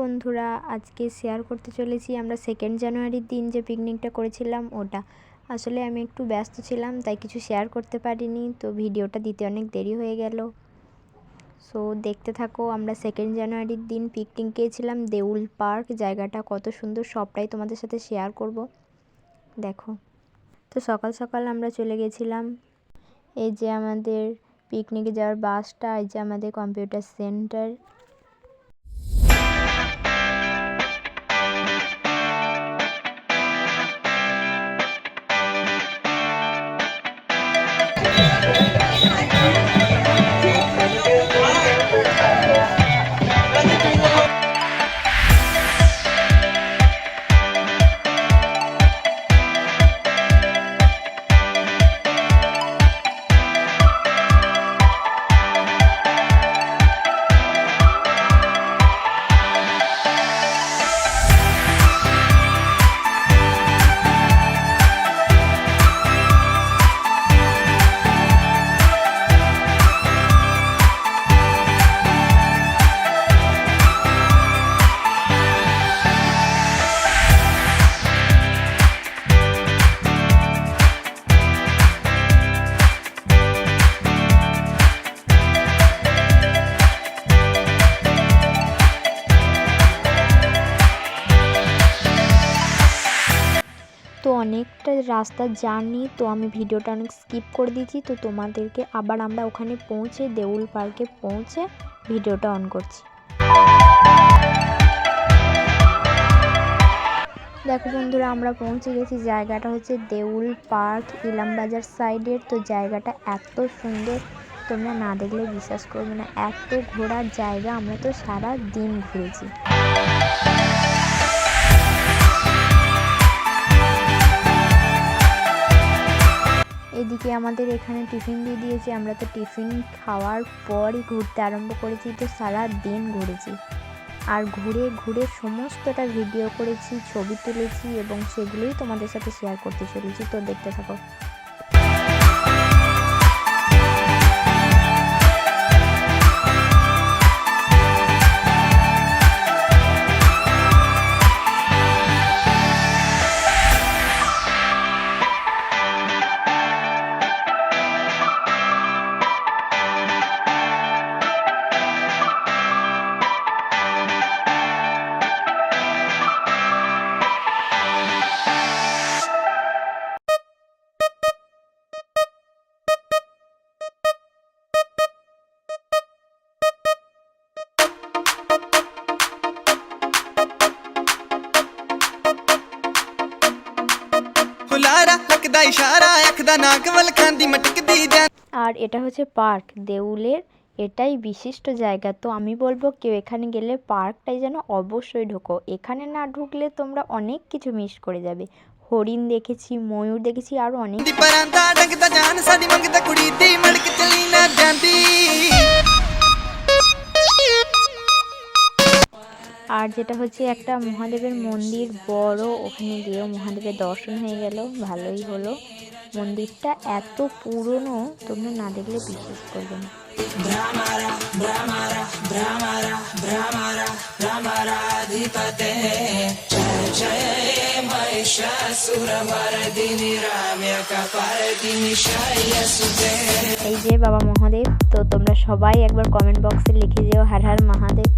বন্ধুরা, আজকে শেয়ার করতে চলেছি আমরা সেকেন্ড জানুয়ারির দিন যে পিকনিকটা করেছিলাম ওটা। আসলে আমি একটু ব্যস্ত ছিলাম, তাই কিছু শেয়ার করতে পারিনি, তো ভিডিওটা দিতে অনেক দেরি হয়ে গেল। সো দেখতে থাকো, আমরা সেকেন্ড জানুয়ারির দিন পিকনিক গিয়েছিলাম, দেউল পার্ক, জায়গাটা কত সুন্দর, সবটাই তোমাদের সাথে শেয়ার করব। দেখো। তো সকাল সকাল আমরা চলে গেছিলাম, এই যে আমাদের পিকনিকে যাওয়ার বাসটা এই যে আমাদের কম্পিউটার সেন্টার তো অনেকটা রাস্তা জার্নি, তো আমি ভিডিওটা অনেক স্কিপ করে দিয়েছি। তো তোমাদেরকে আবার আমরা ওখানে পৌঁছে দেউল পার্কে পৌঁছে ভিডিওটা অন করছি। দেখো বন্ধুরা, আমরা পৌঁছে গেছি। জায়গাটা হচ্ছে দেউল পার্ক, ইলামবাজার সাইডের তো জায়গাটা এত সুন্দর, তোমরা না দেখলে বিশ্বাস করবে না। এত ঘোরার জায়গা, আমরা তো সারা দিন ঘুরেছি। এদিকে আমাদের এখানে টিফিন দিয়ে দিয়েছে। আমরা তো টিফিন খাওয়ার পরই ঘুরতে আরম্ভ করেছি, তো সারা দিন ঘুরেছি। আর ঘুরে ঘুরে সমস্তটা ভিডিও করেছি, ছবি তুলেছি এবং সেগুলোই তোমাদের সাথে শেয়ার করতে চলেছি। তো দেখতে থাকো। করদা ইশারা একদা নাগমল মটকদি আর এটা হচ্ছে পার্ক দেউলের এটাই বিশিষ্ট জায়গা। তো আমি বলব কেউ এখানে গেলে পার্কটাই যেন অবশ্যই ঢোকো। এখানে না ঢুকলে তোমরা অনেক কিছু মিস করে যাবে। হরিণ দেখেছি ময়ূর দেখেছি আরও অনেক। আর যেটা হচ্ছে একটা মহাদেবের মন্দির বড় ওখানে গিয়েও মহাদেবের দর্শন হয়ে গেল ভালোই হলো। মন্দিরটা এত পুরনো তোমরা না দেখলে বিশ্বাস করবে না। এই যে বাবা মহাদেব তো তোমরা সবাই একবার কমেন্ট বক্সে লিখে যেও হার হার মহাদেব।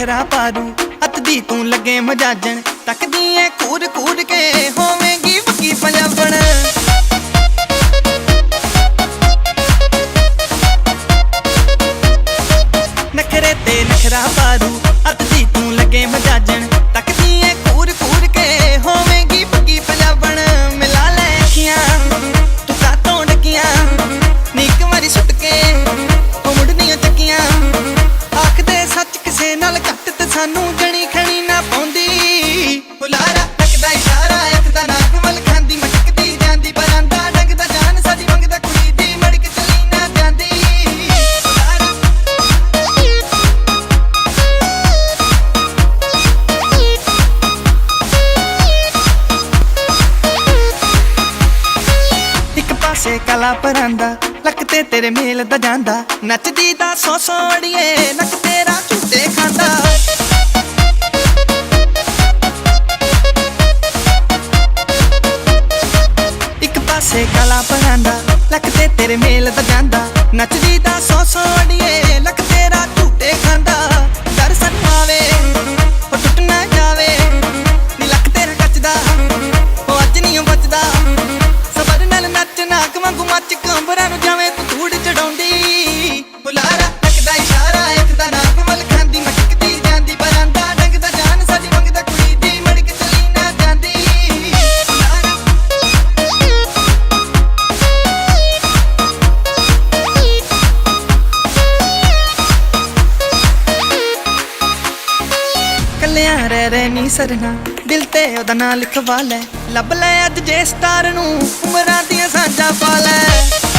ਵੱਖਰਾ ਪਾਰੂ ਅੱਤਦੀ ਤੂੰ ਲੱਗੇ ਮਜਾਜਣ ਤੱਕਦੀ ਐ ਕੂਰ ਕੂਰ ਕੇ ਹੋਵੇਂਗੀ ਪੱਕੀ ਪੰਜਾਬਣ। ਕਾਲਾ ਪਰਾਂਦਾ, ਲੱਕ ਤੇ ਤੇਰੇ ਮੇਲ ਦਾ ਜਾਂਦਾ। ਨੱਚਦੀ ਦਾ ਸੋ ਸੋ ਨੱਕ ਤੇਰਾ ਝੂਟੇ ਖਾਂਦਾ। ਇੱਕ ਪਾਸੇ ਕਲਾ ਪਰਾਂਦਾ, ਲੱਕ ਤੇ ਤੇਰੇ ਮੇਲ ਦਾ ਜਾਂਦਾ। ਨੱਚਦੀ ਦਾ ਸੋ ਸੋ ਕੱਲਿਆਂ ਰਹਿ ਨਹੀਂ ਸਰਨਾ। ਦਿਲ ਤੇ ਉਹਦਾ ਨਾਂ ਲਿਖਵਾ ਲੈ। ਲੱਭ ਲੈ ਅੱਜ ਜੇ ਸਟਾਰ ਨੂੰ। ਉਮਰਾਂ ਦੀਆਂ ਸਾਂਝਾ ਪਾ ਲੈ।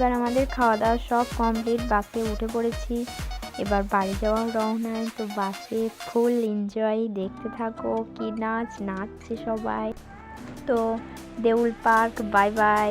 এবার আমাদের খাওয়া দাওয়া সব কমপ্লিট বাসে উঠে পড়েছি এবার বাড়ি যাওয়ার রওনায় তো বাসে ফুল এনজয় দেখতে থাকো কি নাচ নাচছে সবাই তো দেউল পার্ক বাই বাই